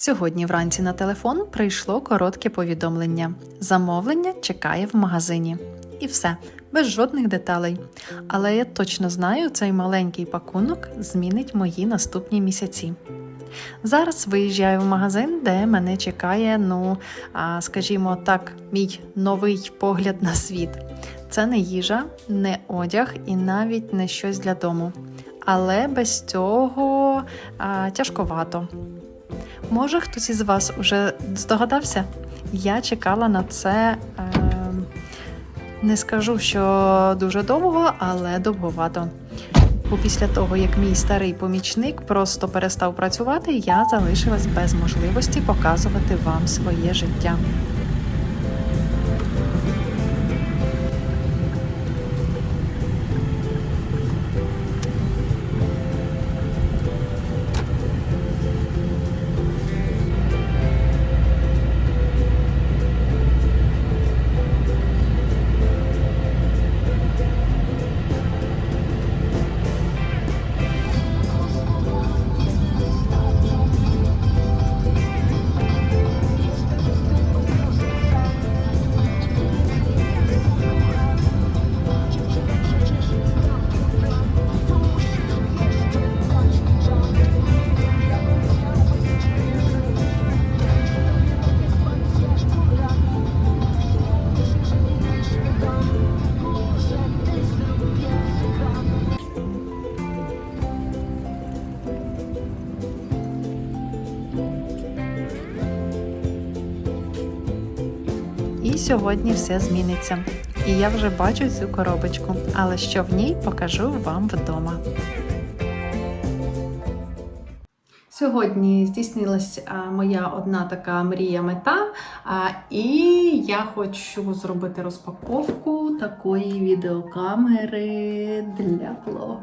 Сьогодні вранці на телефон прийшло коротке повідомлення. Замовлення чекає в магазині. І все, без жодних деталей. Але я точно знаю, цей маленький пакунок змінить мої наступні місяці. Зараз виїжджаю в магазин, де мене чекає, ну, скажімо так, мій новий погляд на світ. Це не їжа, не одяг і навіть не щось для дому. Але без цього а, тяжковато. Може, хтось із вас уже здогадався? Я чекала на це. Е, не скажу, що дуже довго, але довговато. Бо після того, як мій старий помічник просто перестав працювати, я залишилась без можливості показувати вам своє життя. Сьогодні все зміниться. І я вже бачу цю коробочку, але що в ній покажу вам вдома. Сьогодні здійснилась моя одна така мрія мета, а, і я хочу зробити розпаковку такої відеокамери для блогу.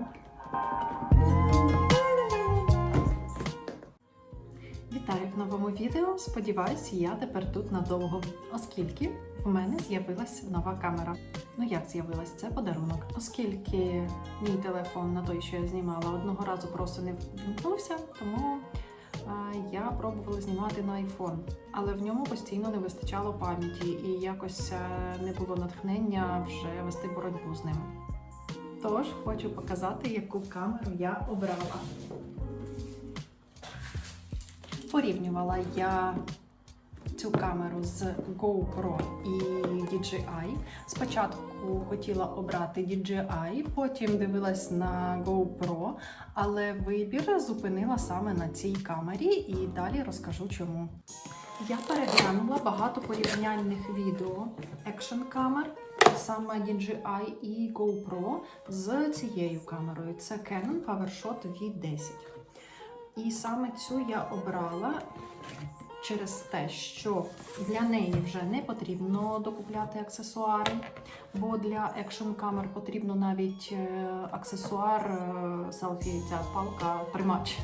Новому відео. Сподіваюсь, я тепер тут надовго, оскільки в мене з'явилась нова камера. Ну як з'явилась? Це подарунок. Оскільки мій телефон на той, що я знімала, одного разу просто не вімкнувся, тому а, я пробувала знімати на iPhone, але в ньому постійно не вистачало пам'яті і якось е, не було натхнення вже вести боротьбу з ним. Тож хочу показати, яку камеру я обрала. Порівнювала я цю камеру з GoPro і DJI. Спочатку хотіла обрати DJI, потім дивилась на GoPro, але вибір зупинила саме на цій камері і далі розкажу чому. Я переглянула багато порівняльних відео екшн камер, саме DJI і GoPro з цією камерою. Це Canon PowerShot V10. І саме цю я обрала через те, що для неї вже не потрібно докупляти аксесуари, бо для екшн камер потрібно навіть е, аксесуар е, селфі, ця палка тримач.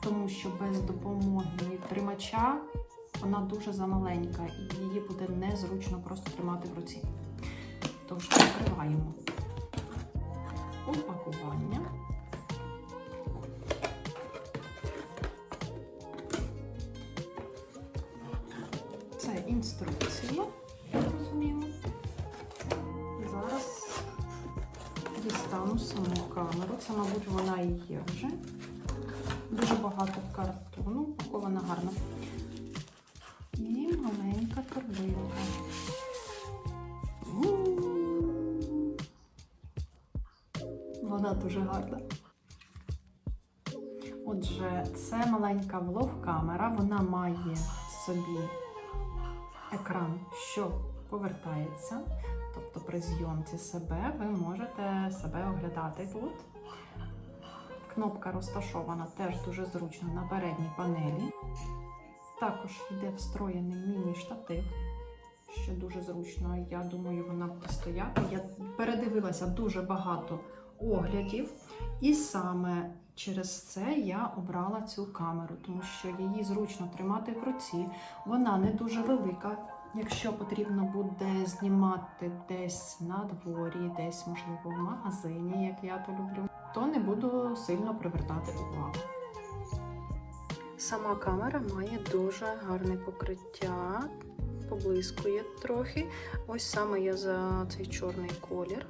Тому що без допомоги тримача вона дуже замаленька і її буде незручно просто тримати в руці. Тож відкриваємо упакування. Як розуміємо. Зараз дістану саму камеру. Це, мабуть, вона і є вже. Дуже багато картону, упакована гарно. І маленька торбинка. Вона дуже гарна. Отже, це маленька влог-камера, вона має собі екран, що повертається. Тобто при зйомці себе ви можете себе оглядати тут. Кнопка розташована теж дуже зручно на передній панелі. Також йде встроєний міні-штатив, що дуже зручно. Я думаю, вона буде стояти. Я передивилася дуже багато оглядів, і саме через це я обрала цю камеру, тому що її зручно тримати в руці. Вона не дуже велика. Якщо потрібно буде знімати десь на дворі, десь, можливо, в магазині, як я то люблю, то не буду сильно привертати увагу. Сама камера має дуже гарне покриття, поблискує трохи. Ось саме я за цей чорний колір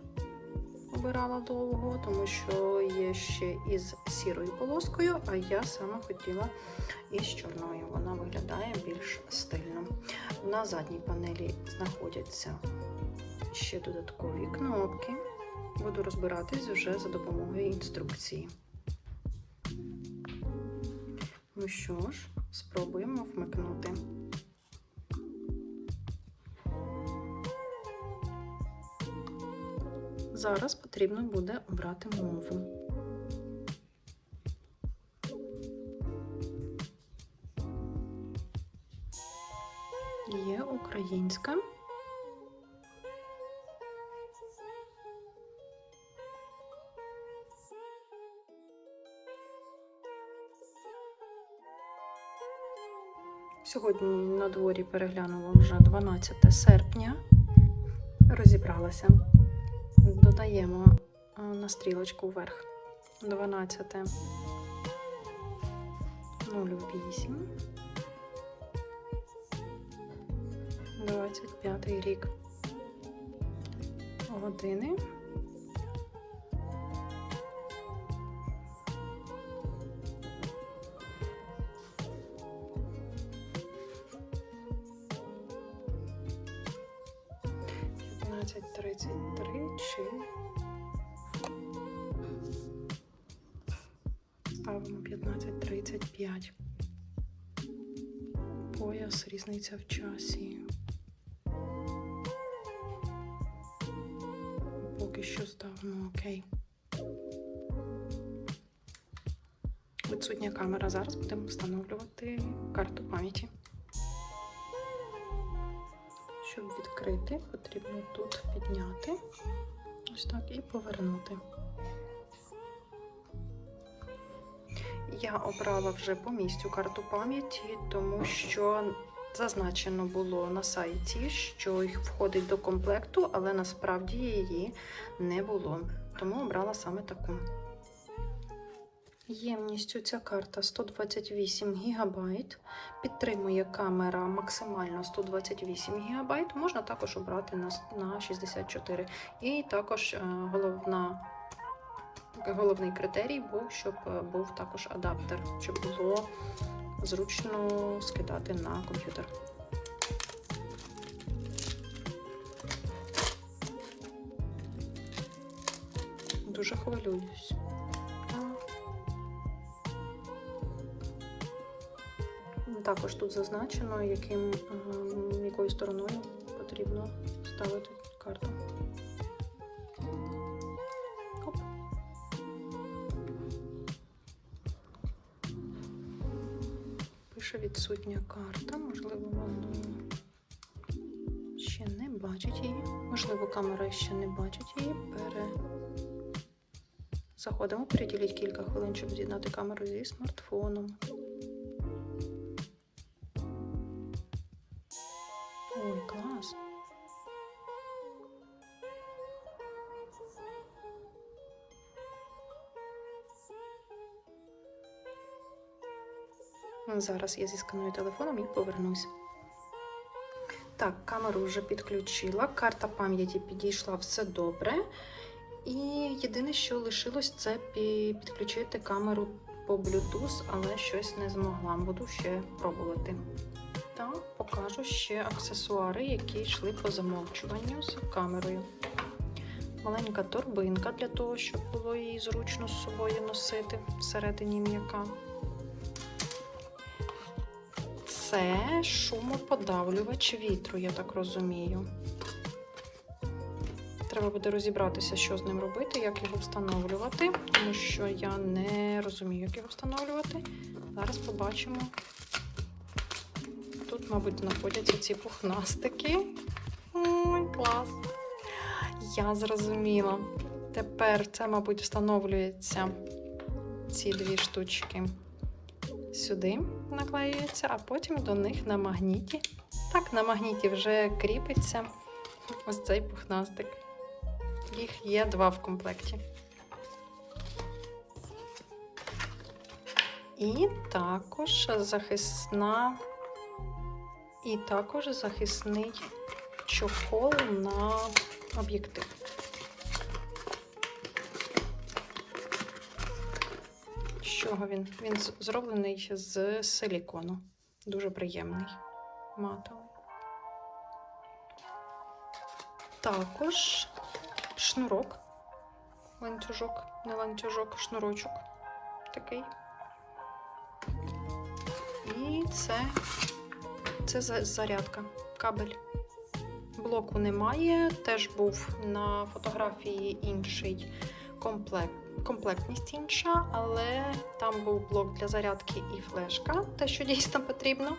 обирала довго, тому що є ще із сірою полоскою, а я саме хотіла із чорною. Вона виглядає більш стильно. На задній панелі знаходяться ще додаткові кнопки. Буду розбиратись вже за допомогою інструкції. Ну що ж, спробуємо вмикнути. Зараз потрібно буде обрати мову. Є українська. Сьогодні на дворі переглянула вже 12 серпня. Розібралася. Додаємо на стрілочку вверх 12 08 25 рік. Години. П'ятнадцять тридцять три чи ставимо п'ятнадцять тридцять п'ять. Пояс, різниця в часі. Поки що ставимо окей. Відсутня камера. Зараз будемо встановлювати карту пам'яті. Щоб відкрити, потрібно тут підняти. Ось так і повернути. Я обрала вже по місцю карту пам'яті, тому що зазначено було на сайті, що їх входить до комплекту, але насправді її не було. Тому обрала саме таку. Ємністю ця карта 128 ГБ. Підтримує камера максимально 128 ГБ. Можна також обрати на, на 64. І також е, головна головний критерій був, щоб е, був також адаптер, щоб було зручно скидати на комп'ютер. Дуже хвилююсь. Також тут зазначено, яким, ем, якою стороною потрібно ставити карту. Пише відсутня карта, можливо, воно ще не бачить її. Можливо, камера ще не бачить її. Пере... Заходимо, приділіть кілька хвилин, щоб з'єднати камеру зі смартфоном. Зараз я зісканую телефоном і повернусь. Так, камеру вже підключила, карта пам'яті підійшла все добре. І єдине, що лишилось, це підключити камеру по Bluetooth, але щось не змогла. Буду ще пробувати. Та покажу ще аксесуари, які йшли по замовчуванню з камерою. Маленька торбинка для того, щоб було її зручно з собою носити всередині м'яка. Це шумоподавлювач вітру, я так розумію. Треба буде розібратися, що з ним робити, як його встановлювати, тому що я не розумію, як його встановлювати. Зараз побачимо. Тут, мабуть, знаходяться ці пухнастики. Ой, клас! Я зрозуміла. Тепер це, мабуть, встановлюється ці дві штучки сюди наклеюються, а потім до них на магніті. Так, на магніті вже кріпиться ось цей пухнастик. Їх є два в комплекті. І також захисна, і також захисний чохол на об'єктив. З чого він? Він зроблений з силікону. Дуже приємний. Матовий. Також шнурок. Ланцюжок, не ланцюжок, шнурочок такий. І це, це зарядка, кабель. Блоку немає, теж був на фотографії інший комплект, комплектність інша, але там був блок для зарядки і флешка, те, що дійсно потрібно.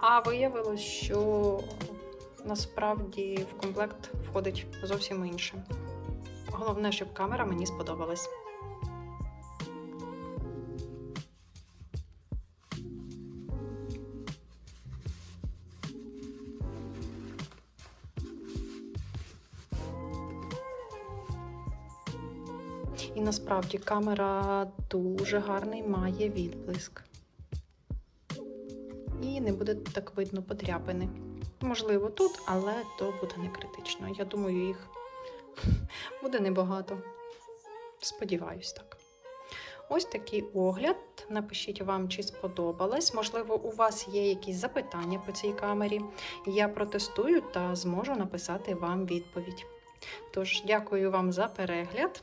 А виявилось, що насправді в комплект входить зовсім інше. Головне, щоб камера мені сподобалась. І насправді камера дуже гарний має відблиск. І не буде так видно подряпини. Можливо, тут, але то буде не критично. Я думаю, їх буде небагато. Сподіваюсь, так. Ось такий огляд. Напишіть вам, чи сподобалось. Можливо, у вас є якісь запитання по цій камері. Я протестую та зможу написати вам відповідь. Тож, дякую вам за перегляд.